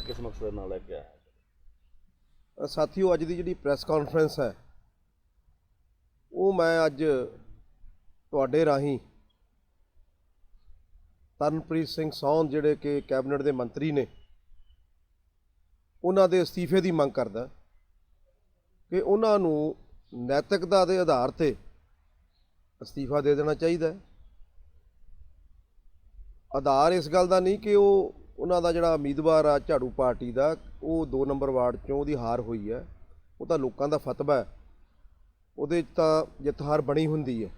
ਕਿਸ ਮਕਸਦ ਨਾਲ ਲੈ ਕੇ ਆਇਆ ਸਾਥੀਓ, ਅੱਜ ਦੀ ਜਿਹੜੀ ਪ੍ਰੈਸ ਕਾਨਫਰੰਸ ਹੈ, ਉਹ ਮੈਂ ਅੱਜ ਤੁਹਾਡੇ ਰਾਹੀਂ ਤਰਨਪ੍ਰੀਤ ਸਿੰਘ ਸੌਨ ਜਿਹੜੇ ਕਿ ਕੈਬਨਿਟ ਦੇ ਮੰਤਰੀ ਨੇ, ਉਹਨਾਂ ਦੇ ਅਸਤੀਫੇ ਦੀ ਮੰਗ ਕਰਦਾ ਕਿ ਉਹਨਾਂ ਨੂੰ ਨੈਤਿਕਤਾ ਦੇ ਆਧਾਰ ਤੇ ਅਸਤੀਫਾ ਦੇ ਦੇਣਾ ਚਾਹੀਦਾ ਹੈ। ਆਧਾਰ ਇਸ ਗੱਲ ਦਾ ਨਹੀਂ ਕਿ ਉਹ ਉਹਨਾਂ ਦਾ ਜਿਹੜਾ ਉਮੀਦਵਾਰ ਆ ਝਾੜੂ ਪਾਰਟੀ ਦਾ, ਉਹ 2 ਨੰਬਰ ਵਾਰਡ ਚੋਂ ਉਹਦੀ ਹਾਰ ਹੋਈ ਹੈ। ਉਹ ਤਾਂ ਲੋਕਾਂ ਦਾ ਫਤਵਾ ਹੈ। ਉਹਦੇ 'ਚ ਤਾਂ ਜਿੱਤ ਹਾਰ ਬਣੀ ਹੁੰਦੀ ਹੈ।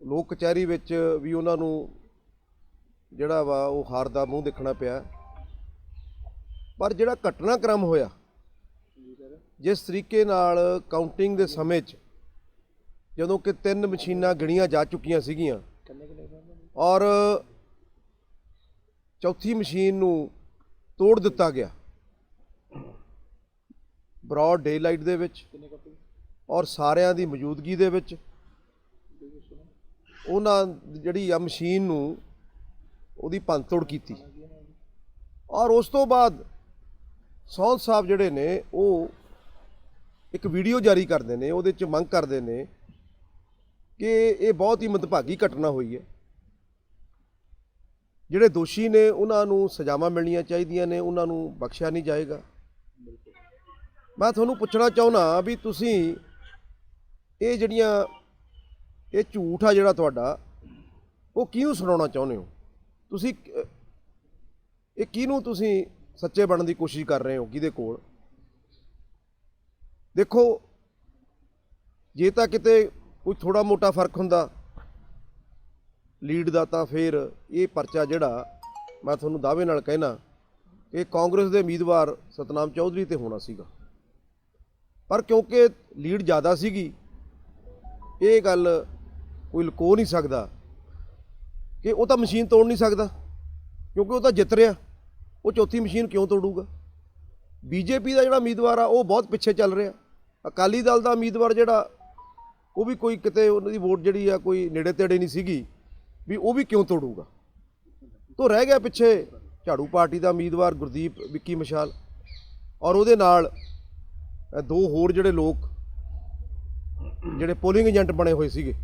ਲੋਕ ਕਚਹਿਰੀ ਵਿੱਚ ਵੀ ਉਹਨਾਂ ਨੂੰ ਜਿਹੜਾ ਵਾ ਉਹ ਹਾਰ ਦਾ ਮੂੰਹ ਦੇਖਣਾ ਪਿਆ। ਪਰ ਜਿਹੜਾ ਘਟਨਾਕ੍ਰਮ ਹੋਇਆ, ਜਿਸ ਤਰੀਕੇ ਨਾਲ ਕਾਊਂਟਿੰਗ ਦੇ ਸਮੇਂ 'ਚ ਜਦੋਂ ਕਿ ਤਿੰਨ ਮਸ਼ੀਨਾਂ ਗਿਣੀਆਂ ਜਾ ਚੁੱਕੀਆਂ ਸੀਗੀਆਂ, ਔਰ ਚੌਥੀ ਮਸ਼ੀਨ ਨੂੰ ਤੋੜ ਦਿੱਤਾ ਗਿਆ। ਬ੍ਰੌਡ ਡੇਲਾਈਟ ਦੇ ਵਿੱਚ ਔਰ ਸਾਰਿਆਂ ਦੀ ਮੌਜੂਦਗੀ ਦੇ ਵਿੱਚ ਉਹਨਾਂ ਜਿਹੜੀ ਆ ਮਸ਼ੀਨ ਨੂੰ ਉਹਦੀ ਭੰਨਤੋੜ ਕੀਤੀ। ਔਰ ਉਸ ਤੋਂ ਬਾਅਦ ਸੌਂਦ ਸਾਹਿਬ ਜਿਹੜੇ ਨੇ, ਉਹ ਇੱਕ ਵੀਡੀਓ ਜਾਰੀ ਕਰਦੇ ਨੇ, ਉਹਦੇ ਚ ਮੰਗ ਕਰਦੇ ਨੇ ਕਿ ਇਹ ਬਹੁਤ ਹੀ ਮੰਦਭਾਗੀ ਘਟਨਾ ਹੋਈ ਹੈ। ਜਿਹੜੇ ਦੋਸ਼ੀ ਨੇ, ਉਹਨਾਂ ਨੂੰ ਸਜ਼ਾਵਾਂ ਮਿਲਣੀਆਂ ਚਾਹੀਦੀਆਂ ਨੇ, ਉਹਨਾਂ ਨੂੰ ਬਖਸ਼ਿਆ ਨਹੀਂ ਜਾਏਗਾ। ਮੈਂ ਤੁਹਾਨੂੰ ਪੁੱਛਣਾ ਚਾਹੁੰਦਾ ਵੀ ਤੁਸੀਂ ਇਹ ਜਿਹੜੀਆਂ, ਇਹ ਝੂਠ ਆ ਜਿਹੜਾ ਤੁਹਾਡਾ, ਉਹ ਕਿਹਨੂੰ ਸੁਣਾਉਣਾ ਚਾਹੁੰਦੇ ਹੋ? ਤੁਸੀਂ, ਇਹ ਕਿਹਨੂੰ ਤੁਸੀਂ ਸੱਚੇ ਬਣਨ ਦੀ ਕੋਸ਼ਿਸ਼ ਕਰ ਰਹੇ ਹੋ ਕਿਹਦੇ ਕੋਲ? ਦੇਖੋ, ਜੇ ਤਾਂ ਕਿਤੇ ਕੋਈ ਥੋੜਾ ਮੋਟਾ ਫ਼ਰਕ ਹੁੰਦਾ ਲੀਡ ਦਾ ਤਾਂ ਫਿਰ ਇਹ ਪਰਚਾ ਜਿਹੜਾ ਮੈਂ ਤੁਹਾਨੂੰ ਦਾਅਵੇ ਨਾਲ ਕਹਿਣਾ ਕਿ ਕਾਂਗਰਸ ਦੇ ਉਮੀਦਵਾਰ ਸਤਨਾਮ ਚੌਧਰੀ ਤੇ ਹੋਣਾ ਸੀਗਾ। ਪਰ ਕਿਉਂਕਿ ਲੀਡ ਜ਼ਿਆਦਾ ਸੀਗੀ, ਇਹ ਗੱਲ ਕੋਈ ਲੁਕੋ ਨਹੀਂ ਸਕਦਾ ਕਿ ਉਹ ਤਾਂ ਮਸ਼ੀਨ ਤੋੜ ਨਹੀਂ ਸਕਦਾ, ਕਿਉਂਕਿ ਉਹ ਤਾਂ ਜਿੱਤ ਰਿਹਾ। ਉਹ ਚੌਥੀ ਮਸ਼ੀਨ ਕਿਉਂ ਤੋੜੂਗਾ? ਬੀਜੇਪੀ ਦਾ ਜਿਹੜਾ ਉਮੀਦਵਾਰ ਆ, ਉਹ ਬਹੁਤ ਪਿੱਛੇ ਚੱਲ ਰਿਹਾ। ਅਕਾਲੀ ਦਲ ਦਾ ਉਮੀਦਵਾਰ ਜਿਹੜਾ, ਉਹ ਵੀ ਕੋਈ ਕਿਤੇ ਉਹਨਾਂ ਦੀ ਵੋਟ ਜਿਹੜੀ ਆ, ਕੋਈ ਨੇੜੇ ਤੇੜੇ ਨਹੀਂ ਸੀਗੀ। ਵੀ ਉਹ ਵੀ ਕਿਉਂ ਤੋੜੂਗਾ? ਤੋਂ ਰਹਿ ਗਿਆ ਪਿੱਛੇ ਝਾੜੂ ਪਾਰਟੀ ਦਾ ਉਮੀਦਵਾਰ ਗੁਰਦੀਪ ਵਿੱਕੀ ਮਸ਼ਾਲ ਔਰ ਉਹਦੇ ਨਾਲ ਦੋ ਹੋਰ ਜਿਹੜੇ ਲੋਕ, ਜਿਹੜੇ ਪੋਲਿੰਗ ਏਜੰਟ ਬਣੇ ਹੋਏ ਸੀਗੇ,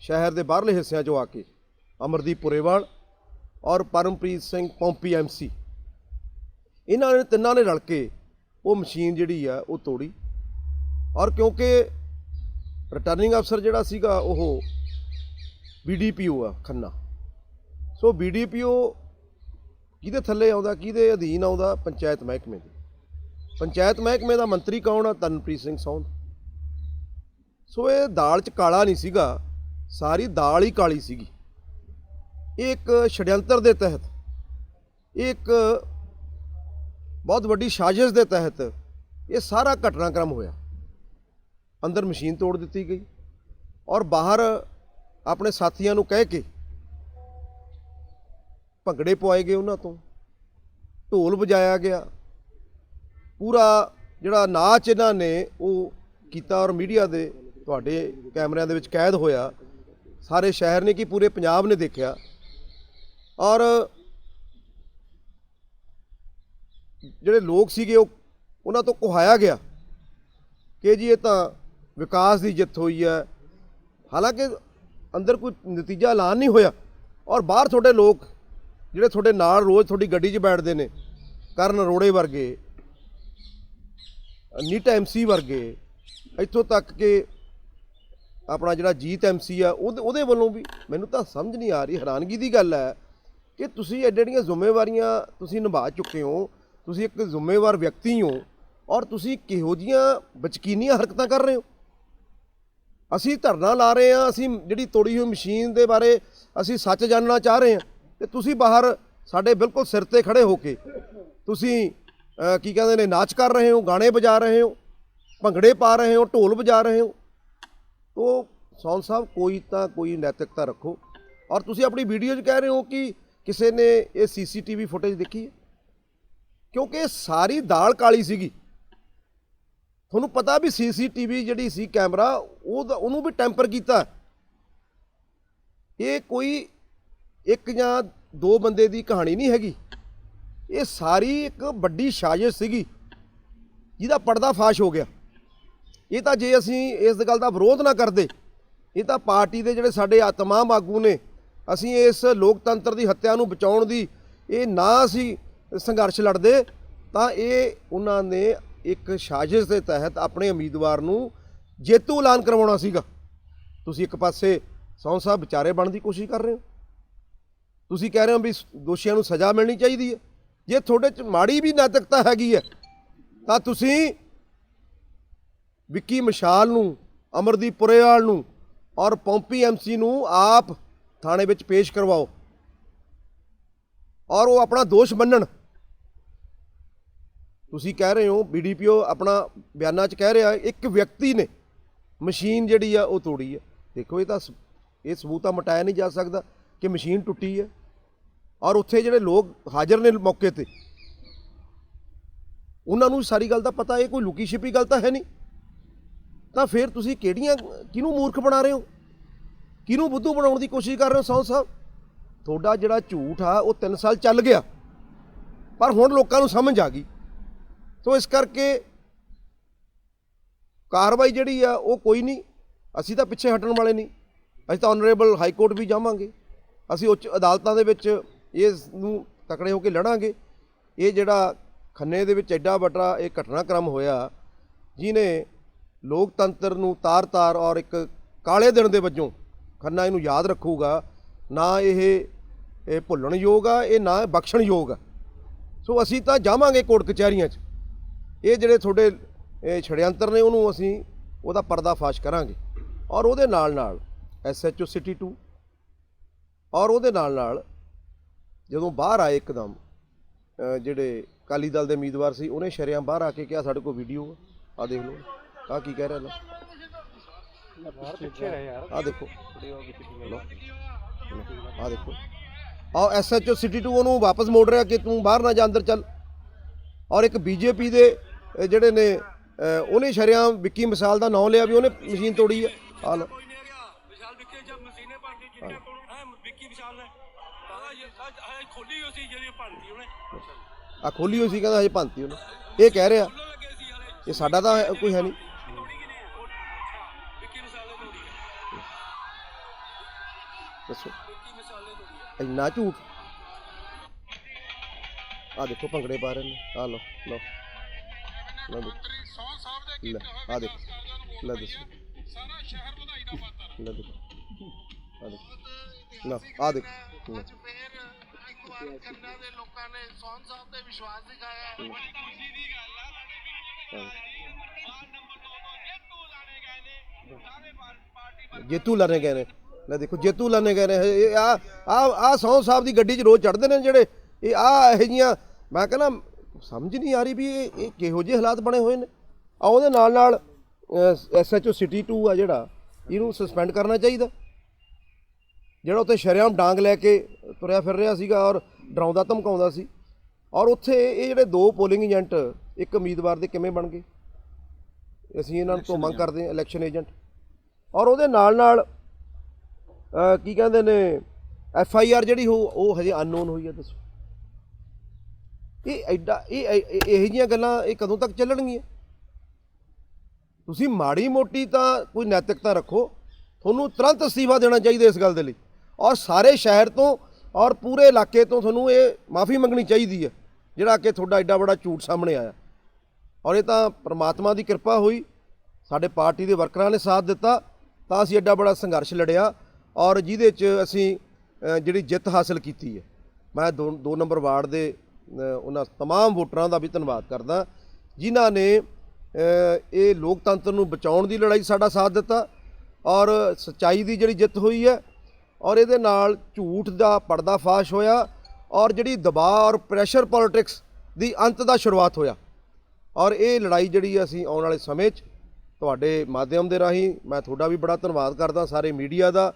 ਸ਼ਹਿਰ ਦੇ ਬਾਹਰਲੇ ਹਿੱਸਿਆਂ 'ਚੋਂ ਆ ਕੇ, ਅਮਰਦੀਪ ਪੁਰੇਵਾਲ ਔਰ ਪਰਮਪ੍ਰੀਤ ਸਿੰਘ ਪੌਂਪੀ ਐਮਸੀ ਇਹਨਾਂ ਨੇ ਤਿੰਨਾਂ ਨੇ ਰਲ ਕੇ ਉਹ ਮਸ਼ੀਨ ਜਿਹੜੀ ਆ, ਉਹ ਤੋੜੀ ਔਰ ਕਿਉਂਕਿ ਰਿਟਰਨਿੰਗ ਅਫਸਰ ਜਿਹੜਾ ਸੀਗਾ, ਉਹ ਬੀਡੀਪੀਓ ਆ ਖੰਨਾ। ਸੋ ਬੀਡੀਪੀਓ ਕਿਹਦੇ ਥੱਲੇ ਆਉਂਦਾ, ਕਿਹਦੇ ਅਧੀਨ ਆਉਂਦਾ? ਪੰਚਾਇਤ ਮਹਿਕਮੇ ਦੇ। ਪੰਚਾਇਤ ਮਹਿਕਮੇ ਦਾ ਮੰਤਰੀ ਕੌਣ ਆ? ਤਨਪ੍ਰੀਤ ਸਿੰਘ ਸੌਂਦ। ਸੋ ਇਹ ਦਾਲ ਚ ਕਾਲਾ ਨਹੀਂ ਸੀਗਾ, ਸਾਰੀ ਦਾਲ ਹੀ ਕਾਲੀ ਸੀਗੀ। ਇਹ ਇੱਕ ਛੜਯੰਤਰ ਦੇ ਤਹਿਤ, ਇਹ ਇੱਕ ਬਹੁਤ ਵੱਡੀ ਸਾਜ਼ਿਸ਼ ਦੇ ਤਹਿਤ ਇਹ ਸਾਰਾ ਘਟਨਾਕ੍ਰਮ ਹੋਇਆ। ਅੰਦਰ ਮਸ਼ੀਨ ਤੋੜ ਦਿੱਤੀ ਗਈ ਔਰ ਬਾਹਰ ਆਪਣੇ ਸਾਥੀਆਂ ਨੂੰ ਕਹਿ ਕੇ ਭੰਗੜੇ ਪਵਾਏ ਗਏ ਉਹਨਾਂ ਤੋਂ। ਢੋਲ ਵਜਾਇਆ ਗਿਆ। ਪੂਰਾ ਜਿਹੜਾ ਨਾਚ ਇਹਨਾਂ ਨੇ ਉਹ ਕੀਤਾ ਔਰ ਮੀਡੀਆ ਦੇ ਤੁਹਾਡੇ ਕੈਮਰਿਆਂ ਦੇ ਵਿੱਚ ਕੈਦ ਹੋਇਆ। ਸਾਰੇ ਸ਼ਹਿਰ ਨੇ ਕੀ ਪੂਰੇ ਪੰਜਾਬ ਨੇ ਦੇਖਿਆ। ਔਰ ਜਿਹੜੇ ਲੋਕ ਸੀਗੇ ਉਹ ਉਹਨਾਂ ਤੋਂ ਕੁਹਾਇਆ ਗਿਆ ਕਿ ਜੀ ਇਹ ਤਾਂ ਵਿਕਾਸ ਦੀ ਜਿੱਤ ਹੋਈ ਹੈ। ਹਾਲਾਂਕਿ ਅੰਦਰ ਕੋਈ ਨਤੀਜਾ ਐਲਾਨ ਨਹੀਂ ਹੋਇਆ। ਔਰ ਬਾਹਰ ਤੁਹਾਡੇ ਲੋਕ, ਜਿਹੜੇ ਤੁਹਾਡੇ ਨਾਲ ਰੋਜ਼ ਤੁਹਾਡੀ ਗੱਡੀ 'ਚ ਬੈਠਦੇ ਨੇ, ਕਰਨ ਰੋੜੇ ਵਰਗੇ ਨੀਟਾ ਐਮਸੀ ਵਰਗੇ, ਇੱਥੋਂ ਤੱਕ ਕਿ ਆਪਣਾ ਜਿਹੜਾ ਜੀਤ ਐਮਸੀ ਆ, ਉਹਦੇ ਉਹਦੇ ਵੱਲੋਂ ਵੀ ਮੈਨੂੰ ਤਾਂ ਸਮਝ ਨਹੀਂ ਆ ਰਹੀ, ਹੈਰਾਨਗੀ ਦੀ ਗੱਲ ਹੈ ਕਿ ਤੁਸੀਂ ਐਡੇ ਐਡੀਆਂ ਜ਼ਿੰਮੇਵਾਰੀਆਂ ਤੁਸੀਂ ਨਿਭਾ ਚੁੱਕੇ ਹੋ, ਤੁਸੀਂ ਇੱਕ ਜ਼ਿੰਮੇਵਾਰ ਵਿਅਕਤੀ ਹੋ, ਔਰ ਤੁਸੀਂ ਕਿਹੋ ਜੀਆਂ ਬਚਕੀਨੀਆਂ ਹਰਕਤਾਂ ਕਰ ਰਹੇ ਹੋ। ਅਸੀਂ ਧਰਨਾ ਲਾ ਰਹੇ ਹਾਂ, ਅਸੀਂ ਜਿਹੜੀ ਤੋੜੀ ਹੋਈ ਮਸ਼ੀਨ ਦੇ ਬਾਰੇ ਅਸੀਂ ਸੱਚ ਜਾਣਨਾ ਚਾਹ ਰਹੇ ਹਾਂ। ਤੇ ਤੁਸੀਂ ਬਾਹਰ ਸਾਡੇ ਬਿਲਕੁਲ ਸਿਰ ਤੇ ਖੜੇ ਹੋ ਕੇ ਤੁਸੀਂ ਕੀ ਕਹਿੰਦੇ ਨੇ, ਨਾਚ ਕਰ ਰਹੇ ਹੋ, ਗਾਣੇ ਵਜਾ ਰਹੇ ਹੋ, ਭੰਗੜੇ ਪਾ ਰਹੇ ਹੋ, ਢੋਲ ਵਜਾ ਰਹੇ ਹੋ। ਤੋ ਸੌਨ ਸਾਹਿਬ, ਕੋਈ ਤਾਂ ਕੋਈ ਨੈਤਿਕਤਾ ਰੱਖੋ। ਔਰ ਤੁਸੀਂ ਆਪਣੀ ਵੀਡੀਓ 'ਚ ਕਹਿ ਰਹੇ ਹੋ ਕਿ ਕਿਸੇ ਨੇ ਇਹ ਸੀਸੀਟੀਵੀ ਫੁਟੇਜ ਦੇਖੀ ਹੈ? ਕਿਉਂਕਿ ਇਹ ਸਾਰੀ ਦਾਲ ਕਾਲੀ ਸੀਗੀ। ਤੁਹਾਨੂੰ ਪਤਾ ਵੀ ਸੀਸੀਟੀਵੀ ਜਿਹੜੀ ਸੀ ਕੈਮਰਾ, ਉਹ ਉਹਨੂੰ ਵੀ ਟੈਂਪਰ ਕੀਤਾ। ਇਹ ਕੋਈ ਇੱਕ ਜਾਂ ਦੋ ਬੰਦੇ ਦੀ ਕਹਾਣੀ ਨਹੀਂ ਹੈਗੀ। ਇਹ ਸਾਰੀ ਇੱਕ ਵੱਡੀ ਸਾਜ਼ਿਸ਼ ਸੀਗੀ, ਜਿਹਦਾ ਪਰਦਾ ਫਾਸ਼ ਹੋ ਗਿਆ। ਇਹ ਤਾਂ ਜੇ ਅਸੀਂ ਇਸ ਗੱਲ ਦਾ ਵਿਰੋਧ ਨਾ ਕਰਦੇ, ਇਹ ਤਾਂ ਪਾਰਟੀ ਦੇ ਜਿਹੜੇ ਸਾਡੇ ਆ ਤਮਾਮ ਆਗੂ ਨੇ, ਅਸੀਂ ਇਸ ਲੋਕਤੰਤਰ ਦੀ ਹੱਤਿਆ ਨੂੰ ਬਚਾਉਣ ਦੀ ਇਹ ਨਾ ਅਸੀਂ ਸੰਘਰਸ਼ ਲੜਦੇ, ਤਾਂ ਇਹ ਉਹਨਾਂ ਨੇ ਇੱਕ ਸਾਜ਼ਿਸ਼ ਦੇ ਤਹਿਤ ਆਪਣੇ ਉਮੀਦਵਾਰ ਨੂੰ ਜੇਤੂ ਐਲਾਨ ਕਰਵਾਉਣਾ ਸੀਗਾ। ਤੁਸੀਂ ਇੱਕ ਪਾਸੇ ਸੌਂ ਸਾਹਿਬ ਵਿਚਾਰੇ ਬਣਨ ਦੀ ਕੋਸ਼ਿਸ਼ ਕਰ ਰਹੇ ਹੋ। ਤੁਸੀਂ ਕਹਿ ਰਹੇ ਹੋ ਵੀ ਦੋਸ਼ੀਆਂ ਨੂੰ ਸਜ਼ਾ ਮਿਲਣੀ ਚਾਹੀਦੀ ਹੈ। ਜੇ ਤੁਹਾਡੇ ਚ ਮਾੜੀ ਵੀ ਨੈਤਿਕਤਾ ਹੈਗੀ ਹੈ, ਤਾਂ ਤੁਸੀਂ ਵਿੱਕੀ ਮਸ਼ਾਲ ਨੂੰ, ਅਮਰਦੀਪ ਪੁਰੇਵਾਲ ਨੂੰ ਔਰ ਪੌਂਪੀ ਐਮਸੀ ਨੂੰ ਆਪ ਥਾਣੇ ਵਿੱਚ ਪੇਸ਼ ਕਰਵਾਓ। ਔਰ ਉਹ ਆਪਣਾ ਦੋਸ਼ ਮੰਨਣ। ਤੁਸੀਂ ਕਹਿ ਰਹੇ ਹੋ ਬੀਡੀਪੀਓ ਆਪਣਾ ਬਿਆਨਾਂ 'ਚ ਕਹਿ ਰਿਹਾ, ਇੱਕ ਵਿਅਕਤੀ ਨੇ ਮਸ਼ੀਨ ਜਿਹੜੀ ਆ, ਉਹ ਤੋੜੀ ਹੈ ਦੇਖੋ, ਇਹ ਤਾਂ ਸ- ਇਹ ਸਬੂਤ ਤਾਂ ਮਟਾਇਆ ਨਹੀਂ ਜਾ ਸਕਦਾ ਕਿ ਮਸ਼ੀਨ ਟੁੱਟੀ ਹੈ ਔਰ ਉੱਥੇ ਜਿਹੜੇ ਲੋਕ ਹਾਜ਼ਰ ਨੇ ਮੌਕੇ ਤੇ, ਉਹਨਾਂ ਨੂੰ ਸਾਰੀ ਗੱਲ ਦਾ ਪਤਾ, ਇਹ ਕੋਈ ਲੁਕੀ ਛਿਪੀ ਗੱਲ ਤਾਂ ਹੈ ਨਹੀਂ। ਤਾਂ ਫਿਰ ਤੁਸੀਂ ਕਿਹੜੀਆਂ, ਕਿਹਨੂੰ ਮੂਰਖ ਬਣਾ ਰਹੇ ਹੋ? ਕਿਹਨੂੰ ਬੁੱਧੂ ਬਣਾਉਣ ਦੀ ਕੋਸ਼ਿਸ਼ ਕਰ ਰਹੇ ਹੋ, ਸੌ ਸਾਹਿਬ? ਤੁਹਾਡਾ ਜਿਹੜਾ ਝੂਠ ਆ, ਉਹ 3 ਸਾਲ ਚੱਲ ਗਿਆ। ਪਰ ਹੁਣ ਲੋਕਾਂ ਨੂੰ ਸਮਝ ਆ ਗਈ। ਸੋ ਇਸ ਕਰਕੇ ਕਾਰਵਾਈ ਜਿਹੜੀ ਆ, ਉਹ ਕੋਈ ਨਹੀਂ। ਅਸੀਂ ਤਾਂ ਪਿੱਛੇ ਹਟਣ ਵਾਲੇ ਨਹੀਂ। ਅਸੀਂ ਤਾਂ ਆਨਰੇਬਲ ਹਾਈ ਕੋਰਟ ਵੀ ਜਾਵਾਂਗੇ। ਅਸੀਂ ਉੱਚ ਅਦਾਲਤਾਂ ਦੇ ਵਿੱਚ ਇਸ ਨੂੰ ਤਕੜੇ ਹੋ ਕੇ ਲੜਾਂਗੇ। ਇਹ ਜਿਹੜਾ ਖੰਨੇ ਦੇ ਵਿੱਚ ਐਡਾ ਵੱਡਾ ਇਹ ਘਟਨਾਕ੍ਰਮ ਹੋਇਆ ਜਿਨੇ ਲੋਕਤੰਤਰ ਨੂੰ ਤਾਰ-ਤਾਰ ਔਰ ਇੱਕ ਕਾਲੇ ਦਿਨ ਦੇ ਵਜੋਂ ਖੰਨਾ ਇਹਨੂੰ ਯਾਦ ਰੱਖੂਗਾ। ਨਾ ਇਹ ਇਹ ਭੁੱਲਣਯੋਗ ਆ, ਇਹ ਨਾ ਬਖਸ਼ਣਯੋਗ ਆ। ਸੋ ਅਸੀਂ ਤਾਂ ਜਾਵਾਂਗੇ ਕੋਰਟ ਕਚਹਿਰੀਆਂ 'ਚ। ਇਹ ਜਿਹੜੇ ਤੁਹਾਡੇ ਇਹ ਛੜਯੰਤਰ ਨੇ ਉਹਨੂੰ ਅਸੀਂ ਉਹਦਾ ਪਰਦਾਫਾਸ਼ ਕਰਾਂਗੇ। ਔਰ ਉਹਦੇ ਨਾਲ ਨਾਲ ਐਸਐਚਓ ਸਿਟੀ 2 ਔਰ ਉਹਦੇ ਨਾਲ ਨਾਲ ਜਦੋਂ ਬਾਹਰ ਆਏ ਇੱਕਦਮ ਜਿਹੜੇ ਕਾਲੀ ਦਲ ਦੇ ਉਮੀਦਵਾਰ ਸੀ ਉਹਨੇ ਸ਼ਰਿਆਂ ਬਾਹਰ ਆ ਕੇ ਕਿਹਾ ਸਾਡੇ ਕੋਲ ਵੀਡੀਓ ਆ ਆਹ ਦੇਖ ਲਓ ਆ ਕੀ ਕਹਿ ਰਿਹਾ ਲੋ ਆ ਦੇਖੋ। ਲਓ। ਆ ਦੇਖੋ। ਆ ਐਸਐਚਓ ਸਿਟੀ 2 ਉਹਨੂੰ ਵਾਪਸ ਮੋੜ ਰਿਹਾ ਕਿ ਤੂੰ ਬਾਹਰ ਨਾ ਜਾ ਅੰਦਰ ਚੱਲ। ਔਰ ਇੱਕ ਬੀਜੇਪੀ ਦੇ ਜਿਹੜੇ ਨੇ ਉਹਨੇ ਸ਼ਰਿਆਮ ਵਿੱਕੀ ਮਿਸਾਲ ਦਾ ਨਾਮ ਲਿਆ ਵੀ ਉਹਨੇ ਮਸ਼ੀਨ ਤੋੜੀ ਆ। ਹਾਲ ਖੋਲੀ ਹੋਈ ਸੀ ਆ ਖੋਲੀ ਹੋਈ ਸੀ ਕਹਿੰਦਾ ਹਜੇ ਭੰਤੀ ਉਹਨੇ। ਇਹ ਕਹਿ ਰਿਹਾ ਇਹ। ਸਾਡਾ ਤਾਂ ਕੋਈ ਹੈ ਨਹੀਂ। ਦੱਸੋ। ਇੰਨਾ ਝੂਠ। ਆ ਦੇਖੋ ਭੰਗੜੇ ਪਾ ਰਹੇ ਨੇ। ਆ ਲਓ ਲਓ। ਲਓ। ਦੇਖੋ ਲੈ ਆ ਦੇਖੋ। ਲੈ ਦੱਸੋ ਸਾਰਾ ਸ਼ਹਿਰ ਵਧਾਈ ਦਾ ਪਾਤਰ ਲੈ ਦੇਖੋ। ਆ ਦੇਖੋ। ਲੈ ਆ ਦੇਖੋ। ਲੈ। ਫੇਰ ਇੱਕ ਵਾਰ ਕੰਨਾਂ ਦੇ ਲੋਕਾਂ ਨੇ ਸੌਨ ਸਾਹਿਬ ਤੇ ਵਿਸ਼ਵਾਸ ਦਿਖਾਇਆ ਹੈ। ਖੁਸ਼ੀ ਦੀ ਗੱਲ ਆ ਸਾਡੇ ਵੀਰ ਹਾਂ। ਵਾਰਡ ਨੰਬਰ 2 ਤੋਂ ਜੇਤੂ ਲਾਣੇ ਗਏ ਨੇ। ਸਾਰੇ ਪਾਰਟੀ ਜੇਤੂ ਲਾਣੇ ਗਏ ਨੇ। ਲੈ ਦੇਖੋ ਜੇਤੂ ਲਾਣੇ ਗਏ ਨੇ। ਇਹ ਆ ਆ ਆ ਸੌ ਸਾਹਿਬ ਦੀ ਗੱਡੀ 'ਚ ਰੋਜ਼ ਚੜਦੇ ਨੇ ਜਿਹੜੇ। ਇਹ ਆ ਇਹ ਜੀਆਂ ਮੈਂ ਕਹਿੰਦਾ ਸਮਝ ਨਹੀਂ ਆ ਰਹੀ ਵੀ ਇਹ ਇਹ ਕਿਹੋ ਜਿਹੇ ਹਾਲਾਤ ਬਣੇ ਹੋਏ ਨੇ। ਆ ਉਹਦੇ ਨਾਲ ਨਾਲ ਐਸਐਚਓ ਸਿਟੀ 2 ਆ ਜਿਹੜਾ ਇਹਨੂੰ ਸਸਪੈਂਡ ਕਰਨਾ ਚਾਹੀਦਾ। ਜਿਹੜਾ ਉੱਥੇ ਸ਼ਰੇਆਮ ਡਾਂਗ ਲੈ ਕੇ ਤੁਰਿਆ ਫਿਰ ਰਿਹਾ ਸੀਗਾ ਔਰ ਡਰਾਉਂਦਾ ਧਮਕਾਉਂਦਾ ਸੀ। ਔਰ ਉੱਥੇ ਇਹ ਜਿਹੜੇ ਦੋ ਪੋਲਿੰਗ ਏਜੰਟ ਇੱਕ ਉਮੀਦਵਾਰ ਦੇ ਕਿਵੇਂ ਬਣ ਗਏ? ਅਸੀਂ ਇਹਨਾਂ ਤੋਂ ਮੰਗ ਕਰਦੇ ਹਾਂ ਇਲੈਕਸ਼ਨ ਏਜੰਟ ਔਰ ਉਹਦੇ ਨਾਲ ਨਾਲ ਕੀ ਕਹਿੰਦੇ ਨੇ ਐਫ ਆਈ ਆਰ ਜਿਹੜੀ ਹੋ ਉਹ ਹਜੇ ਅਨਨੋਨ ਹੋਈ ਹੈ ਦੱਸੋ। ਇਹ ਐਡਾ, ਇਹ ਇਹੋ ਜਿਹੀਆਂ ਗੱਲਾਂ ਇਹ ਕਦੋਂ ਤੱਕ ਚੱਲਣਗੀਆਂ? ਤੁਸੀਂ ਮਾੜੀ ਮੋਟੀ ਤਾਂ ਕੋਈ ਨੈਤਿਕਤਾ ਰੱਖੋ, ਤੁਹਾਨੂੰ ਤੁਰੰਤ ਅਸਤੀਫਾ ਦੇਣਾ ਚਾਹੀਦਾ ਇਸ ਗੱਲ ਦੇ ਲਈ। ਔਰ ਸਾਰੇ ਸ਼ਹਿਰ ਤੋਂ ਔਰ ਪੂਰੇ ਇਲਾਕੇ ਤੋਂ ਤੁਹਾਨੂੰ ਇਹ ਮਾਫੀ ਮੰਗਣੀ ਚਾਹੀਦੀ ਹੈ, ਜਿਹੜਾ ਕਿ ਤੁਹਾਡਾ ਐਡਾ ਬੜਾ ਝੂਠ ਸਾਹਮਣੇ ਆਇਆ। ਔਰ ਇਹ ਤਾਂ ਪ੍ਰਮਾਤਮਾ ਦੀ ਕਿਰਪਾ ਹੋਈ, ਸਾਡੇ ਪਾਰਟੀ ਦੇ ਵਰਕਰਾਂ ਨੇ ਸਾਥ ਦਿੱਤਾ, ਤਾਂ ਅਸੀਂ ਐਡਾ ਬੜਾ ਸੰਘਰਸ਼ ਲੜਿਆ ਔਰ ਜਿਹਦੇ 'ਚ ਅਸੀਂ ਜਿਹੜੀ ਜਿੱਤ ਹਾਸਲ ਕੀਤੀ ਹੈ। ਮੈਂ ਦੋ ਦੋ ਨੰਬਰ ਵਾਰਡ ਦੇ ਉਹਨਾਂ तमाम ਵੋਟਰਾਂ ਦਾ ਵੀ ਧੰਨਵਾਦ ਕਰਦਾ ਜਿਨ੍ਹਾਂ ਨੇ ਅ, ਇਹ ਲੋਕਤੰਤਰ ਨੂੰ ਬਚਾਉਣ ਦੀ ਲੜਾਈ 'ਚ ਸਾਡਾ ਸਾਥ ਦਿੱਤਾ ਔਰ ਸੱਚਾਈ ਦੀ ਜਿਹੜੀ ਜਿੱਤ ਹੋਈ ਹੈ ਔਰ ਇਹਦੇ ਨਾਲ ਝੂਠ ਦਾ ਪਰਦਾਫਾਸ਼ ਹੋਇਆ ਔਰ ਜਿਹੜੀ ਦਬਾਅ ਔਰ ਪ੍ਰੈਸ਼ਰ ਪੋਲਿਟਿਕਸ ਦੀ ਅੰਤ ਦਾ ਸ਼ੁਰੂਆਤ ਹੋਇਆ ਔਰ ਇਹ ਲੜਾਈ ਜਿਹੜੀ ਅਸੀਂ ਆਉਣ ਵਾਲੇ ਸਮੇਂ 'ਚ ਤੁਹਾਡੇ ਮਾਧਿਅਮ ਦੇ ਰਾਹੀਂ ਮੈਂ ਤੁਹਾਡਾ ਵੀ ਬੜਾ ਧੰਨਵਾਦ ਕਰਦਾ ਸਾਰੇ ਮੀਡੀਆ ਦਾ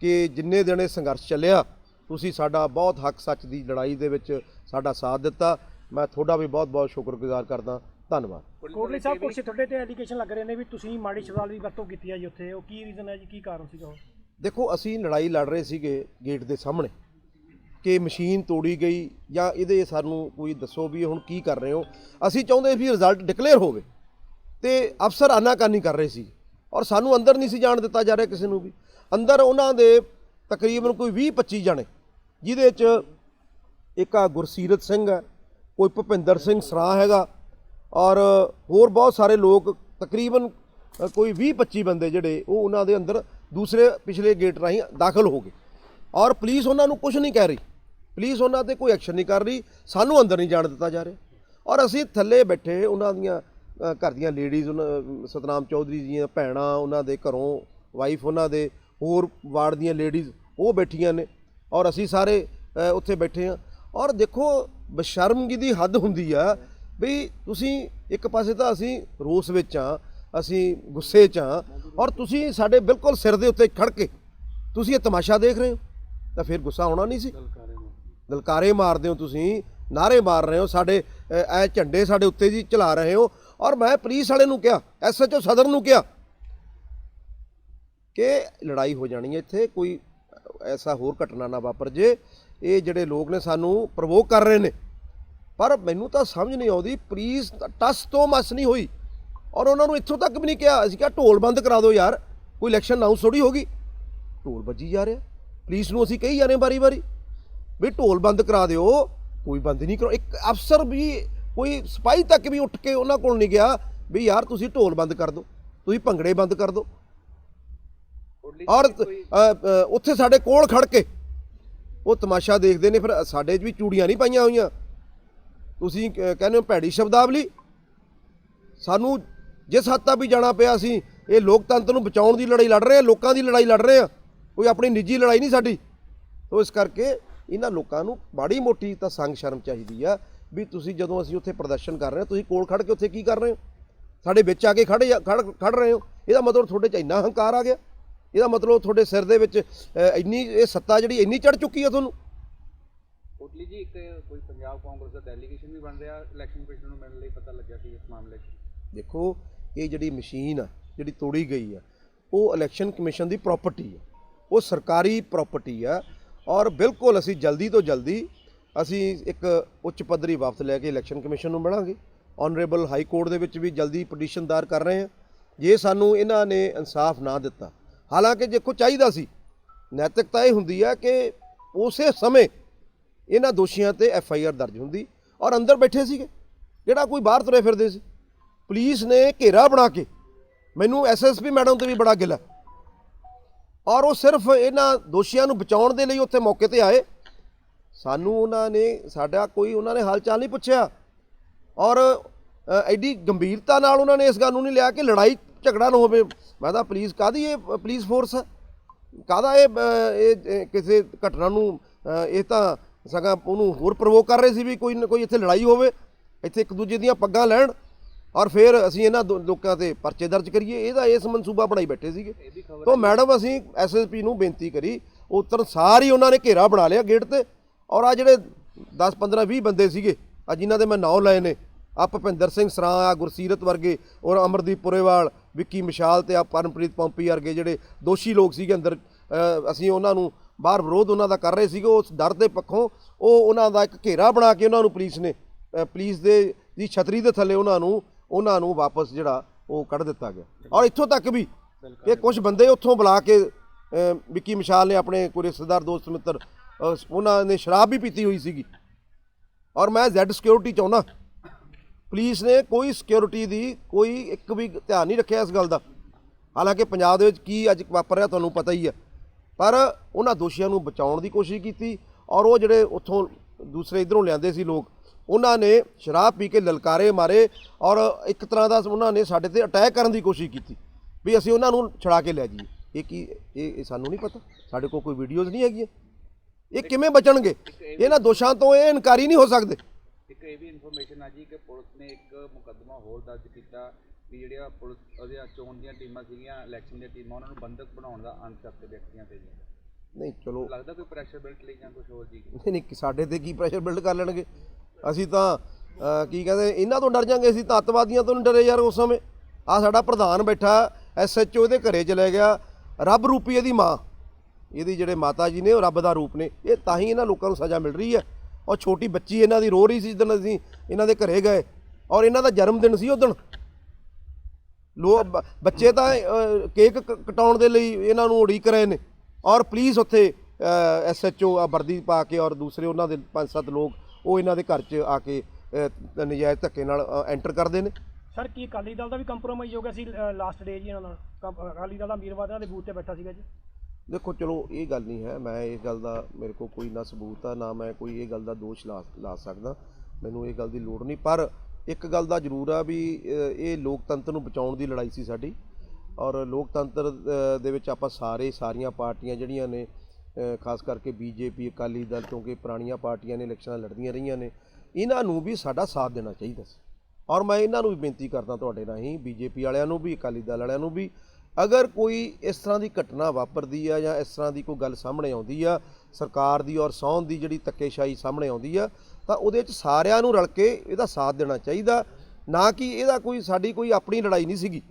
ਕਿ ਜਿੰਨੇ ਦਿਨ ਇਹ ਸੰਘਰਸ਼ ਚੱਲਿਆ ਤੁਸੀਂ ਸਾਡਾ ਬਹੁਤ ਹੱਕ ਸੱਚ ਦੀ ਲੜਾਈ ਦੇ ਵਿੱਚ ਸਾਡਾ ਸਾਥ ਦਿੱਤਾ। ਮੈਂ ਤੁਹਾਡਾ ਵੀ ਬਹੁਤ-ਬਹੁਤ ਸ਼ੁਕਰਗੁਜ਼ਾਰ ਕਰਦਾ। ਧੰਨਵਾਦ। ਕੋਟਲੀ ਸਾਹਿਬ ਕੁਛ ਤੁਹਾਡੇ ਤੇ ਐਲੀਗੇਸ਼ਨ ਲੱਗ ਰਹੇ ਨੇ ਵੀ ਤੁਸੀਂ ਮਾੜੀ ਸ਼ਬਦਾਂ ਦੀ ਵਰਤੋਂ ਕੀਤੀ ਹੈ ਜੀ ਉੱਥੇ। ਉਹ ਕੀ ਰੀਜ਼ਨ ਹੈ ਜੀ? ਕੀ ਕਾਰਨ ਸੀਗਾ ਉਹ? ਦੇਖੋ ਅਸੀਂ ਲੜਾਈ ਲੜ ਰਹੇ ਸੀਗੇ ਗੇਟ ਦੇ ਸਾਹਮਣੇ। ਕਿ ਮਸ਼ੀਨ ਤੋੜੀ ਗਈ ਜਾਂ ਇਹਦੇ ਸਾਨੂੰ ਕੋਈ ਦੱਸੋ ਵੀ ਹੁਣ ਕੀ ਕਰ ਰਹੇ ਹੋ? ਅਸੀਂ ਚਾਹੁੰਦੇ ਵੀ ਰਿਜ਼ਲਟ ਡਿਕਲੇਅਰ ਹੋਵੇ। ਤੇ ਅਫਸਰ ਆਨਾਕਾਨੀ ਕਰ ਰਹੇ ਸੀ। ਔਰ ਸਾਨੂੰ ਅੰਦਰ ਨਹੀਂ ਸੀ ਜਾਣ ਦਿੱਤਾ ਜਾ ਰਿਹਾ ਕਿਸੇ ਨੂੰ ਵੀ। ਅੰਦਰ ਉਹਨਾਂ ਦੇ ਤਕਰੀਬਨ ਕੋਈ 20 25 ਜਣੇ। ਜਿਹਦੇ 'ਚ ਇੱਕ ਆ ਗੁਰਸੀਰਤ ਸਿੰਘ ਹੈ, ਕੋਈ ਭੁਪਿੰਦਰ ਸਿੰਘ ਸਰਾਂ ਹੈਗਾ, ਔਰ ਹੋਰ ਬਹੁਤ ਸਾਰੇ ਲੋਕ ਤਕਰੀਬਨ ਕੋਈ 20 25 ਬੰਦੇ ਜਿਹੜੇ, ਉਹ ਉਹਨਾਂ ਦੇ ਅੰਦਰ ਦੂਸਰੇ ਪਿਛਲੇ ਗੇਟ ਰਾਹੀਂ ਦਾਖਲ ਹੋ ਗਏ। ਔਰ ਪੁਲਿਸ ਉਹਨਾਂ ਨੂੰ ਕੁਝ ਨਹੀਂ ਕਹਿ ਰਹੀ। ਪੁਲਿਸ ਉਹਨਾਂ ਤੇ ਕੋਈ ਐਕਸ਼ਨ ਨਹੀਂ ਕਰ ਰਹੀ, ਸਾਨੂੰ ਅੰਦਰ ਨਹੀਂ ਜਾਣ ਦਿੱਤਾ ਜਾ ਰਿਹਾ। ਔਰ ਅਸੀਂ ਥੱਲੇ ਬੈਠੇ ਉਹਨਾਂ ਦੀਆਂ ਘਰ ਦੀਆਂ ਲੇਡੀਜ਼, ਉਹਨਾਂ ਸਤਨਾਮ ਚੌਧਰੀ ਦੀਆਂ ਭੈਣਾਂ, ਉਹਨਾਂ ਦੇ ਘਰੋਂ ਵਾਈਫ ਉਹਨਾਂ ਦੇ ਹੋਰ ਵਾਰਡ ਦੀਆਂ ਲੇਡੀਜ਼ ਉਹ ਬੈਠੀਆਂ ਨੇ ਔਰ ਅਸੀਂ ਸਾਰੇ ਉੱਥੇ ਬੈਠੇ ਹਾਂ। ਔਰ ਦੇਖੋ ਬਸ਼ਰਮਗੀ ਦੀ ਹੱਦ ਹੁੰਦੀ ਆ ਵੀ ਤੁਸੀਂ ਇੱਕ ਪਾਸੇ ਤਾਂ ਅਸੀਂ ਰੋਸ ਵਿੱਚ ਆ ਅਸੀਂ ਗੁੱਸੇ 'ਚ ਆ ਔਰ ਤੁਸੀਂ ਸਾਡੇ ਬਿਲਕੁਲ ਸਿਰ ਦੇ ਉੱਤੇ ਖੜ ਕੇ ਤੁਸੀਂ ਇਹ ਤਮਾਸ਼ਾ ਦੇਖ ਰਹੇ ਹੋ। ਤਾਂ ਫਿਰ ਗੁੱਸਾ ਆਉਣਾ ਨਹੀਂ ਸੀ। ਦਲਕਾਰੇ ਮਾਰਦੇ ਹੋ ਤੁਸੀਂ ਨਾਰੇ ਮਾਰ ਰਹੇ ਹੋ, ਸਾਡੇ ਐ ਝੰਡੇ ਸਾਡੇ ਉੱਤੇ ਜੀ ਚਲਾ ਰਹੇ ਹੋ। ਔਰ ਮੈਂ ਪੁਲਿਸ ਵਾਲੇ ਨੂੰ ਕਿਹਾ ਐਸਐਚਓ ਸਦਰ ਨੂੰ ਕਿਹਾ ਕਿ ਲੜਾਈ ਹੋ ਜਾਣੀ ਹੈ ਇੱਥੇ, ਕੋਈ ਐਸਾ ਹੋਰ ਘਟਨਾ ਨਾ ਵਾਪਰ ਜੇ, ਇਹ ਜਿਹੜੇ ਲੋਕ ਨੇ ਸਾਨੂੰ ਪ੍ਰਵੋਕ ਕਰ ਰਹੇ ਨੇ। ਪਰ ਮੈਨੂੰ ਤਾਂ ਸਮਝ ਨਹੀਂ ਆਉਂਦੀ ਪੁਲਿਸ ਤਾਂ ਟਸ ਤੋਂ ਮਸ ਨਹੀਂ ਹੋਈ। ਔਰ ਉਹਨਾਂ ਨੂੰ ਇੱਥੋਂ ਤੱਕ ਵੀ ਨਹੀਂ ਕਿਹਾ, ਅਸੀਂ ਕਿਹਾ ਢੋਲ ਬੰਦ ਕਰਾ ਦਿਓ ਯਾਰ, ਕੋਈ ਇਲੈਕਸ਼ਨ ਅਨਾਉਂਸ ਥੋੜੀ ਹੋਗੀ। ਢੋਲ ਵੱਜੀ ਜਾ ਰਿਹਾ। ਪੁਲਿਸ ਨੂੰ ਅਸੀਂ ਕਹੀ ਜਾ ਰਹੇ ਵਾਰੀ ਵਾਰੀ ਵੀ ਢੋਲ ਬੰਦ ਕਰਾ ਦਿਓ, ਕੋਈ ਬੰਦ ਨਹੀਂ ਕਰੋ। ਇੱਕ ਅਫਸਰ ਵੀ, ਕੋਈ ਸਿਪਾਹੀ ਤੱਕ ਵੀ ਉੱਠ ਕੇ ਉਹਨਾਂ ਕੋਲ ਨਹੀਂ ਗਿਆ ਵੀ ਯਾਰ ਤੁਸੀਂ ਢੋਲ ਬੰਦ ਕਰ ਦਿਓ, ਤੁਸੀਂ ਭੰਗੜੇ ਬੰਦ ਕਰ ਦਿਓ। ਔਰ ਉੱਥੇ ਸਾਡੇ ਕੋਲ ਖੜ ਕੇ ਉਹ ਤਮਾਸ਼ਾ ਦੇਖਦੇ ਨੇ ਫਿਰ ਸਾਡੇ 'ਚ ਵੀ ਚੂੜੀਆਂ ਨਹੀਂ ਪਾਈਆਂ ਹੋਈਆਂ। ਤੁਸੀਂ ਕਹਿੰਦੇ ਹੋ ਭੈੜੀ ਸ਼ਬਦਾਵਲੀ। ਸਾਨੂੰ ਜਿਸ ਹੱਦ ਤੱਕ ਵੀ ਜਾਣਾ ਪਿਆ ਅਸੀਂ ਇਹ ਲੋਕਤੰਤਰ ਨੂੰ ਬਚਾਉਣ ਦੀ ਲੜਾਈ ਲੜ ਰਹੇ ਹਾਂ ਲੋਕਾਂ ਦੀ ਲੜਾਈ ਲੜ ਰਹੇ ਹਾਂ ਕੋਈ ਆਪਣੀ ਨਿੱਜੀ ਲੜਾਈ ਨਹੀਂ ਸਾਡੀ। ਤੋ ਇਸ ਕਰਕੇ ਇਹਨਾਂ ਲੋਕਾਂ ਨੂੰ ਬਾੜੀ ਮੋਟੀ ਤਾਂ ਸੰਗ ਸ਼ਰਮ ਚਾਹੀਦੀ ਆ ਵੀ ਤੁਸੀਂ ਜਦੋਂ ਅਸੀਂ ਉੱਥੇ ਪ੍ਰਦਰਸ਼ਨ ਕਰ ਰਹੇ ਹਾਂ ਤੁਸੀਂ ਕੋਲ ਖੜ ਕੇ ਉੱਥੇ ਕੀ ਕਰ ਰਹੇ ਹੋ? ਸਾਡੇ ਵਿੱਚ ਆ ਕੇ ਖੜ ਖੜ ਰਹੇ ਹੋ। ਇਹਦਾ ਮਤਲਬ ਤੁਹਾਡੇ 'ਚ ਇੰਨਾ ਹੰਕਾਰ ਆ ਗਿਆ। ਇਹਦਾ ਮਤਲਬ ਤੁਹਾਡੇ ਸਿਰ ਦੇ ਵਿੱਚ ਇੰਨੀ ਇਹ ਸੱਤਾ ਜਿਹੜੀ ਇੰਨੀ ਚੜ ਚੁੱਕੀ ਆ ਤੁਹਾਨੂੰ? ਕੋਟਲੀ ਜੀ ਇੱਕ ਕੋਈ ਪੰਜਾਬ ਕਾਂਗਰਸ ਦਾ ਡੈਲੀਗੇਸ਼ਨ ਵੀ ਬਣ ਰਿਹਾ ਇਲੈਕਸ਼ਨ ਕਮਿਸ਼ਨ ਨੂੰ ਮਿਲਣ ਲਈ ਪਤਾ ਲੱਗਿਆ ਸੀ ਇਸ ਮਾਮਲੇ 'ਚ। ਦੇਖੋ ਇਹ ਜਿਹੜੀ ਮਸ਼ੀਨ ਆ ਜਿਹੜੀ ਤੋੜੀ ਗਈ ਆ ਉਹ ਇਲੈਕਸ਼ਨ ਕਮਿਸ਼ਨ ਦੀ ਪ੍ਰਾਪਰਟੀ ਆ। ਉਹ ਸਰਕਾਰੀ ਪ੍ਰਾਪਰਟੀ ਆ ਔਰ ਬਿਲਕੁਲ ਅਸੀਂ ਜਲਦੀ ਤੋਂ ਜਲਦੀ ਅਸੀਂ ਇੱਕ ਉੱਚ ਪੱਧਰੀ ਵਫਦ ਲੈ ਕੇ ਇਲੈਕਸ਼ਨ ਕਮਿਸ਼ਨ ਨੂੰ ਮਿਲਾਂਗੇ। ਆਨਰੇਬਲ ਹਾਈ ਕੋਰਟ ਦੇ ਵਿੱਚ ਵੀ ਜਲਦੀ ਪਟੀਸ਼ਨ ਦਾਇਰ ਕਰ ਰਹੇ ਹਾਂ। ਜੇ ਸਾਨੂੰ ਇਹਨਾਂ ਨੇ ਇਨਸਾਫ ਨਾ ਦਿੱਤਾ ਹਾਲਾਂਕਿ ਜੇ ਦੇਖੋ ਚਾਹੀਦਾ ਸੀ ਨੈਤਿਕਤਾ ਇਹ ਹੁੰਦੀ ਆ ਕਿ ਉਸੇ ਸਮੇਂ ਇਹਨਾਂ ਦੋਸ਼ੀਆਂ ਤੇ ਐਫ ਆਈ ਆਰ ਦਰਜ ਹੁੰਦੀ ਔਰ ਅੰਦਰ ਬੈਠੇ ਸੀਗੇ, ਜਿਹੜਾ ਕੋਈ ਬਾਹਰ ਤੁਰੇ ਫਿਰਦੇ ਸੀ। ਪੁਲਿਸ ਨੇ ਘੇਰਾ ਬਣਾ ਕੇ, ਮੈਨੂੰ ਐਸਐਸਪੀ ਮੈਡਮ ਤੇ ਵੀ ਬੜਾ ਗਿਲਾ ਔਰ ਉਹ ਸਿਰਫ ਇਹਨਾਂ ਦੋਸ਼ੀਆਂ ਨੂੰ ਬਚਾਉਣ ਦੇ ਲਈ ਉੱਥੇ ਮੌਕੇ ਤੇ ਆਏ। ਸਾਨੂੰ ਉਹਨਾਂ ਨੇ, ਸਾਡਾ ਕੋਈ ਉਹਨਾਂ ਨੇ ਹਾਲ ਚਾਲ ਨਹੀਂ ਪੁੱਛਿਆ। ਔਰ ਐਡੀ ਗੰਭੀਰਤਾ ਨਾਲ ਉਹਨਾਂ ਨੇ ਇਸ ਗੱਲ ਨੂੰ ਨਹੀਂ ਲਿਆ ਕਿ ਲੜਾਈ ਝਗੜਾ ਨਾ ਹੋਵੇ। ਮੈਂ ਤਾਂ ਪੁਲਿਸ ਕਾਦੀ ਇਹ ਪੁਲਿਸ ਫੋਰਸ ਹੈ ਕਾਦਾ ਇਹ ਇਹ ਕਿਸੇ ਘਟਨਾ ਨੂੰ ਇਹ ਤਾਂ ਸਗਾ ਉਹਨੂੰ ਹੋਰ ਪ੍ਰਵੋਕ ਕਰ ਰਹੇ ਸੀ ਵੀ ਕੋਈ ਨਾ ਕੋਈ ਇੱਥੇ ਲੜਾਈ ਹੋਵੇ, ਇੱਥੇ ਇੱਕ ਦੂਜੇ ਦੀਆਂ ਪੱਗਾਂ ਲੈਣ ਔਰ ਫਿਰ ਅਸੀਂ ਇਹਨਾਂ ਦੋ- ਲੋਕਾਂ ਤੇ ਪਰਚੇ ਦਰਜ ਕਰੀਏ। ਇਹਦਾ ਇਸ ਮਨਸੂਬਾ ਬਣਾਈ ਬੈਠੇ ਸੀਗੇ। ਤੋਂ ਮੈਡਮ, ਅਸੀਂ ਐਸਐਸਪੀ ਨੂੰ ਬੇਨਤੀ ਕਰੀ ਉਤਰ ਸਾਰੀ ਉਹਨਾਂ ਨੇ ਘੇਰਾ ਬਣਾ ਲਿਆ ਗੇਟ ਤੇ ਔਰ ਆ ਜਿਹੜੇ 10 15 20 ਬੰਦੇ ਸੀਗੇ ਆ ਜਿਨ੍ਹਾਂ ਦੇ ਮੈਂ ਨਾਂ ਲਏ ਨੇ ਆ ਭੁਪਿੰਦਰ ਸਿੰਘ ਸਰਾਂ ਆ ਗੁਰਸੀਰਤ ਵਰਗੇ ਔਰ ਅਮਰਦੀਪ ਪੁਰੇਵਾਲ ਵਿੱਕੀ ਮਿਸ਼ਾਲ ਤੇ ਆ ਪਰਮਪ੍ਰੀਤ ਪੰਪੀ ਵਰਗੇ ਜਿਹੜੇ ਦੋਸ਼ੀ ਲੋਕ ਸੀਗੇ ਅੰਦਰ ਅਸੀਂ ਉਹਨਾਂ ਨੂੰ ਬਾਹਰ ਵਿਰੋਧ ਉਹਨਾਂ ਦਾ ਕਰ ਰਹੇ ਸੀਗੇ ਉਸ ਡਰ ਦੇ ਪੱਖੋਂ ਉਹ ਉਹਨਾਂ ਦਾ ਇੱਕ ਘੇਰਾ ਬਣਾ ਕੇ ਉਹਨਾਂ ਨੂੰ ਪੁਲਿਸ ਨੇ ਅ, ਪੁਲਿਸ ਦੇ ਦੀ ਛਤਰੀ ਦੇ ਥੱਲੇ ਉਹਨਾਂ ਨੂੰ ਉਹਨਾਂ ਨੂੰ ਵਾਪਸ ਜਿਹੜਾ ਉਹ ਕੱਢ ਦਿੱਤਾ ਗਿਆ। ਔਰ ਇੱਥੋਂ ਤੱਕ ਵੀ ਕਿ ਕੁਝ ਬੰਦੇ ਉੱਥੋਂ ਬੁਲਾ ਕੇ ਵਿੱਕੀ ਮਿਸ਼ਾਲ ਨੇ ਆਪਣੇ ਕੋਈ ਰਿਸ਼ਤੇਦਾਰ ਦੋਸਤ ਮਿੱਤਰ ਉਹਨਾਂ ਨੇ ਸ਼ਰਾਬ ਵੀ ਪੀਤੀ ਹੋਈ ਸੀਗੀ। ਔਰ ਮੈਂ ਜ਼ੈਡ ਸਿਕਿਉਰਿਟੀ ਚਾਹੁੰਦਾ ਪੁਲਿਸ ਨੇ ਕੋਈ ਸਿਕਿਉਰਿਟੀ ਦੀ ਕੋਈ ਇੱਕ ਵੀ ਧਿਆਨ ਨਹੀਂ ਰੱਖਿਆ ਇਸ ਗੱਲ ਦਾ। ਹਾਲਾਂਕਿ ਪੰਜਾਬ ਦੇ ਵਿੱਚ ਕੀ ਅੱਜ ਵਾਪਰ ਰਿਹਾ ਤੁਹਾਨੂੰ ਪਤਾ ਹੀ ਹੈ। ਪਰ ਉਹਨਾਂ ਦੋਸ਼ੀਆਂ ਨੂੰ ਬਚਾਉਣ ਦੀ ਕੋਸ਼ਿਸ਼ ਕੀਤੀ ਔਰ ਉਹ ਜਿਹੜੇ ਉੱਥੋਂ ਦੂਸਰੇ ਇਧਰੋਂ ਲਿਆਂਦੇ ਸੀ ਲੋਕ, ਉਹਨਾਂ ਨੇ ਸ਼ਰਾਬ ਪੀ ਕੇ ਲਲਕਾਰੇ ਮਾਰੇ ਔਰ ਇੱਕ ਤਰ੍ਹਾਂ ਦਾ ਉਹਨਾਂ ਨੇ ਸਾਡੇ ਤੇ ਅਟੈਕ ਕਰਨ ਦੀ ਕੋਸ਼ਿਸ਼ ਕੀਤੀ ਵੀ ਅਸੀਂ ਉਹਨਾਂ ਨੂੰ ਛੜਾ ਕੇ ਲੈ ਜਾਈਏ। ਇਹ ਕੀ, ਇਹ ਇਹ ਸਾਨੂੰ ਨਹੀਂ ਪਤਾ। ਸਾਡੇ ਕੋਲ ਕੋਈ ਵੀਡੀਓਜ਼ ਨਹੀਂ ਹੈਗੀਆਂ। ਇਹ ਕਿਵੇਂ ਬਚਣਗੇ? ਇਹਨਾਂ ਦੋਸ਼ਾਂ ਤੋਂ ਇਹ ਇਨਕਾਰੀ ਨਹੀਂ ਹੋ ਸਕਦੇ। ਇੱਕ ਇਹ ਵੀ ਇਨਫੋਰਮੇਸ਼ਨ ਆ ਜੀ ਕਿ ਪੁਲਿਸ ਨੇ ਇੱਕ ਮੁਕੱਦਮਾ ਹੋਰ ਦਰਜ ਕੀਤਾ ਵੀ ਜਿਹੜੀਆਂ ਪੁਲਿਸ ਉਹਦੀਆਂ ਚੋਣ ਦੀਆਂ ਟੀਮਾਂ ਸੀਗੀਆਂ ਇਲੈਕਸ਼ਨ ਦੀਆਂ ਟੀਮਾਂ ਉਹਨਾਂ ਨੂੰ ਬੰਦਕ ਬਣਾਉਣ ਦਾ ਅਨਸਖਤ ਵਿਅਕਤੀਆਂ ਤੇ ਜੀ। ਨਹੀਂ ਚਲੋ। ਲੱਗਦਾ ਕੋਈ ਪ੍ਰੈਸ਼ਰ ਬਿਲਟ ਲਈ ਜਾਂ ਕੁਝ ਹੋਰ ਜੀ? ਨਹੀਂ ਨਹੀਂ ਸਾਡੇ ਤੇ ਕੀ ਪ੍ਰੈਸ਼ਰ ਬਿਲਡ ਕਰ ਲੈਣਗੇ? ਅਸੀਂ ਤਾਂ ਕੀ ਕਹਿੰਦੇ ਇਹਨਾਂ ਤੋਂ ਡਰ ਜਾਂਗੇ ਅਸੀਂ ਤਾਂ ਅੱਤਵਾਦੀਆਂ ਤੋਂ ਡਰੇ ਯਾਰ ਉਸ ਸਮੇਂ। ਆ ਸਾਡਾ ਪ੍ਰਧਾਨ ਬੈਠਾ ਐਸਐਚਓ ਦੇ ਘਰੇ ਚਲੇ ਗਿਆ ਰੱਬ ਰੂਪੀ ਇਹਦੀ ਮਾਂ। ਇਹਦੀ ਜਿਹੜੇ ਮਾਤਾ ਜੀ ਨੇ ਉਹ ਰੱਬ ਦਾ ਰੂਪ ਨੇ। ਇਹ ਤਾਂ ਹੀ ਇਹਨਾਂ ਲੋਕਾਂ ਨੂੰ ਸਜ਼ਾ ਮਿਲ ਰਹੀ ਹੈ। ਔਰ ਛੋਟੀ ਬੱਚੀ ਇਹਨਾਂ ਦੀ ਰੋ ਰਹੀ ਸੀ ਜਦੋਂ ਅਸੀਂ ਇਹਨਾਂ ਦੇ ਘਰੇ ਗਏ ਔਰ ਇਹਨਾਂ ਦਾ ਜਨਮ ਦਿਨ ਸੀ ਉਦੋਂ। ਲੋ ਬੱਚੇ ਤਾਂ ਕੇਕ ਕਟਾਉਣ ਦੇ ਲਈ ਇਹਨਾਂ ਨੂੰ ਉਡੀਕ ਰਹੇ ਨੇ। ਔਰ ਪੁਲਿਸ ਉੱਥੇ ਐਸਐਚਓ ਆ, ਵਰਦੀ ਪਾ ਕੇ ਔਰ ਦੂਸਰੇ ਉਹਨਾਂ ਦੇ ਪੰਜ ਸੱਤ ਲੋਕ ਉਹ ਇਹਨਾਂ ਦੇ ਘਰ 'ਚ ਆ ਕੇ ਨਜਾਇਜ਼ ਧੱਕੇ ਨਾਲ ਐਂਟਰ ਕਰਦੇ ਨੇ। ਸਰ ਕੀ ਅਕਾਲੀ ਦਲ ਦਾ ਵੀ ਕੰਪਰੋਮਾਈਜ਼ ਹੋ ਗਿਆ ਸੀ ਲਾਸਟ ਡੇ ਜੀ ਇਹਨਾਂ ਨਾਲ? ਅਕਾਲੀ ਦਲ ਦਾ ਅਮੀਰਵਾਦ ਇਹਨਾਂ ਦੇ ਬੂਥ ਤੇ ਬੈਠਾ ਸੀਗਾ ਜੀ। ਦੇਖੋ, ਚਲੋ, ਇਹ ਗੱਲ ਨਹੀਂ ਹੈ। ਮੈਂ ਇਸ ਗੱਲ ਦਾ ਮੇਰੇ ਕੋਲ ਕੋਈ ਨਾ ਸਬੂਤ ਆ, ਨਾ ਮੈਂ ਕੋਈ ਇਹ ਗੱਲ ਦਾ ਦੋਸ਼ ਲਾ ਲਾ ਸਕਦਾ। ਮੈਨੂੰ ਇਹ ਗੱਲ ਦੀ ਲੋੜ ਨਹੀਂ। ਪਰ ਇੱਕ ਗੱਲ ਦਾ ਜ਼ਰੂਰ ਆ ਵੀ ਇਹ ਲੋਕਤੰਤਰ ਨੂੰ ਬਚਾਉਣ ਦੀ ਲੜਾਈ ਸੀ ਸਾਡੀ। ਔਰ ਲੋਕਤੰਤਰ ਦੇ ਵਿੱਚ ਆਪਾਂ ਸਾਰੇ, ਸਾਰੀਆਂ ਪਾਰਟੀਆਂ ਜਿਹੜੀਆਂ ਨੇ ਖਾਸ ਕਰਕੇ ਬੀਜੇਪੀ, ਅਕਾਲੀ ਦਲ, ਕਿਉਂਕਿ ਪੁਰਾਣੀਆਂ ਪਾਰਟੀਆਂ ਨੇ ਇਲੈਕਸ਼ਨਾਂ ਲੜਦੀਆਂ ਰਹੀਆਂ ਨੇ, ਇਹਨਾਂ ਨੂੰ ਵੀ ਸਾਡਾ ਸਾਥ ਦੇਣਾ ਚਾਹੀਦਾ ਸੀ। ਔਰ ਮੈਂ ਇਹਨਾਂ ਨੂੰ ਵੀ ਬੇਨਤੀ ਕਰਦਾ ਤੁਹਾਡੇ ਰਾਹੀਂ, ਬੀਜੇਪੀ ਵਾਲਿਆਂ ਨੂੰ ਵੀ, ਅਕਾਲੀ ਦਲ ਵਾਲਿਆਂ ਨੂੰ ਵੀ ਅਗਰ ਕੋਈ ਇਸ ਤਰ੍ਹਾਂ ਦੀ ਘਟਨਾ ਵਾਪਰਦੀ ਆ ਜਾਂ ਇਸ ਤਰ੍ਹਾਂ ਦੀ ਕੋਈ ਗੱਲ ਸਾਹਮਣੇ ਆਉਂਦੀ ਆ, ਸਰਕਾਰ ਦੀ ਔਰ ਸੌਣ ਦੀ ਜਿਹੜੀ ਧੱਕੇਸ਼ਾਹੀ ਸਾਹਮਣੇ ਆਉਂਦੀ ਆ, ਤਾਂ ਉਹਦੇ ਵਿੱਚ ਸਾਰਿਆਂ ਨੂੰ ਰਲ ਕੇ ਇਹਦਾ ਸਾਥ ਦੇਣਾ ਚਾਹੀਦਾ। ਨਾ ਕਿ ਇਹਦਾ ਕੋਈ, ਸਾਡੀ ਕੋਈ ਆਪਣੀ ਲੜਾਈ ਨਹੀਂ ਸੀਗੀ।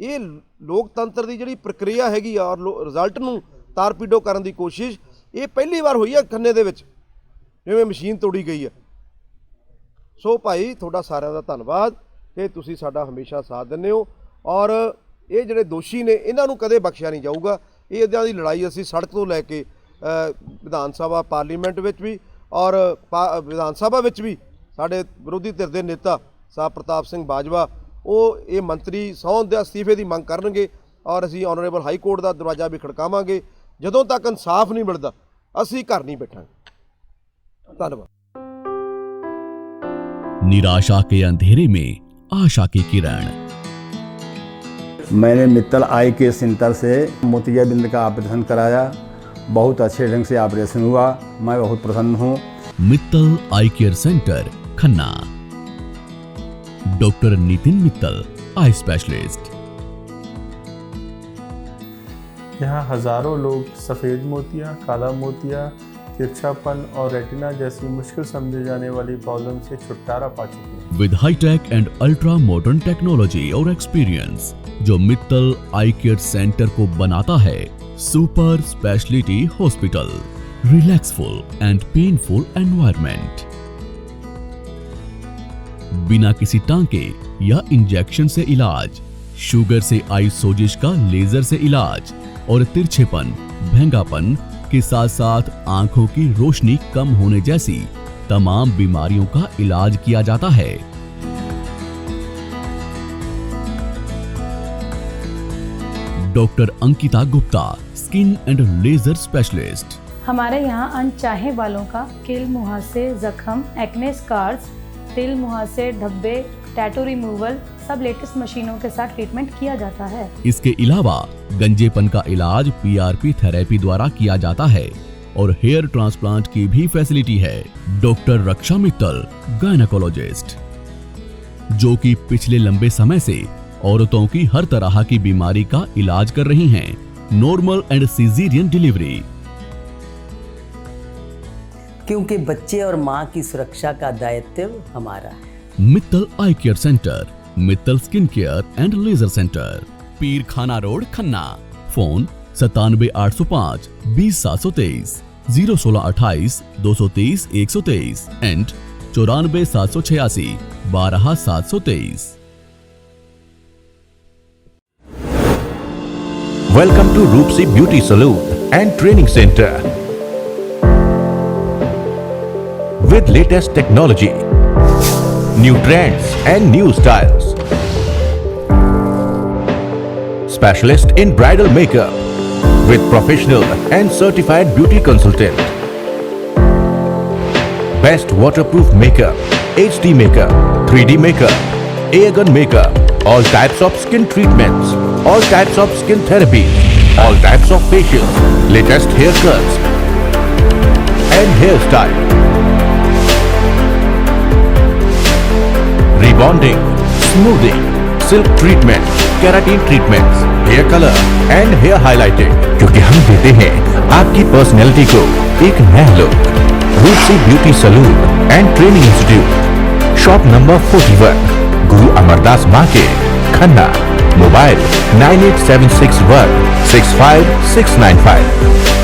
ਇਹ ਲੋਕਤੰਤਰ ਦੀ ਜਿਹੜੀ ਪ੍ਰਕਿਰਿਆ ਹੈਗੀ ਆ ਔਰ ਰਿਜ਼ਲਟ ਨੂੰ ਤਾਰਪੀਡੋ ਕਰਨ ਦੀ ਕੋਸ਼ਿਸ਼, ਇਹ ਪਹਿਲੀ ਵਾਰ ਹੋਈ ਆ ਖੰਨੇ ਦੇ ਵਿੱਚ, ਜਿਵੇਂ ਮਸ਼ੀਨ ਤੋੜੀ ਗਈ ਆ। ਸੋ ਭਾਈ, ਤੁਹਾਡਾ ਸਾਰਿਆਂ ਦਾ ਧੰਨਵਾਦ। ਕਿ ਤੁਸੀਂ ਸਾਡਾ ਹਮੇਸ਼ਾ ਸਾਥ ਦਿੰਦੇ ਹੋ। ਔਰ ਇਹ ਜਿਹੜੇ ਦੋਸ਼ੀ ਨੇ ਇਹਨਾਂ ਨੂੰ ਕਦੇ ਬਖਸ਼ਿਆ ਨਹੀਂ ਜਾਊਗਾ ਇਹ ਇਦਾਂ ਦੀ ਲੜਾਈ ਅਸੀਂ ਸੜਕ ਤੋਂ ਲੈ ਕੇ ਅ, ਵਿਧਾਨ ਸਭਾ ਪਾਰਲੀਮੈਂਟ ਵਿੱਚ ਵੀ ਔਰ ਪਾ- ਵਿਧਾਨ ਸਭਾ ਵਿੱਚ ਵੀ ਸਾਡੇ ਵਿਰੋਧੀ ਧਿਰ ਦੇ ਨੇਤਾ ਸਾਹਿਬ ਪ੍ਰਤਾਪ ਸਿੰਘ ਬਾਜਵਾ ਉਹ ਇਹ ਮੰਤਰੀ ਸਹੁੰ ਦੇ ਅਸਤੀਫੇ ਦੀ ਮੰਗ ਕਰਨਗੇ ਔਰ ਅਸੀਂ ਆਨਰੇਬਲ ਹਾਈ ਕੋਰਟ ਦਾ ਦਰਵਾਜ਼ਾ ਵੀ ਖੜਕਾਵਾਂਗੇ ਜਦੋਂ ਤੱਕ ਇਨਸਾਫ ਨਹੀਂ ਮਿਲਦਾ ਅਸੀਂ ਘਰ ਨਹੀਂ ਬੈਠਾਂਗੇ ਧੰਨਵਾਦ निराशा के अंधेरे में आशा की किरण मैंने मित्तल आई के सेंटर से मोतियाबिंद का ऑपरेशन कराया। बहुत अच्छे ढंग से ऑपरेशन हुआ। मैं बहुत प्रसन्न हूँ। Mittal eye care centre Khanna. Doctor Nitin Mittal eye specialist. यहाँ हज़ारों लोग सफ़ेद मोतिया काला मोतिया तिरछापन और रेटिना जैसी मुश्किल समझे जाने वाली प्रॉब्लम से छुटकारा पा चुके हैं। With hitech and ultra modern technology और एक्सपीरियंस जो मित्तल आई केयर सेंटर को बनाता है, super speciality hospital, relaxful and painful environment बिना किसी टांके या इंजेक्शन से इलाज शुगर से आई सोजिश का लेजर से इलाज और तिरछेपन, भंगापन के साथ साथ आँखों की रोशनी कम होने जैसी तमाम बीमारियों का इलाज किया जाता है। Doctor Ankita Gupta, skin and laser specialist. हमारे यहाँ अनचाहे बालों का कील मुहासे, जख्म, एक्ने स्कार्स, तिल मुहासे, धब्बे, टैटू रिमूवल सब लेटेस्ट मशीनों के साथ ट्रीटमेंट किया जाता है। इसके अलावा गंजेपन का इलाज पीआरपी थेरेपी द्वारा किया जाता है और हेयर ट्रांसप्लांट की भी फैसिलिटी है। डॉक्टर रक्षा मित्तल गायनाकोलॉजिस्ट जो कि पिछले लंबे समय से औरतों की हर तरह की बीमारी का इलाज कर रही हैं। नॉर्मल एंड सीजीरियन डिलीवरी क्योंकि बच्चे और माँ की सुरक्षा का दायित्व हमारा है। Mittal eye care centre Mittal skin care and laser centre Pir Khana road Khanna phone सतानवे आठ सौ पाँच बीस सात सौ तेईस ज़ीरो सोलह अट्ठाईस दो सौ तेईस एक सौ तेईस एंड चौरानवे सात सौ छियासी बारह सात सौ तेईस welcome to Roopsi beauty salon and training centre With latest technology, new trends and new styles. Specialist in bridal makeup with professional and certified beauty consultant. Best waterproof makeup, HD makeup, 3D makeup, airgun makeup, all types of skin treatments, all types of skin therapy, all types of facials, latest haircuts and hairstyle. Rebonding, smoothing, silk treatment, keratin treatments, hair colour and hair highlighting. क्योंकि हम देते हैं आपकी personality को एक नया look Roopsi beauty salon and training institute shop number 41 Guru Amardas market Khanna mobile nine eight seven six one six five six nine five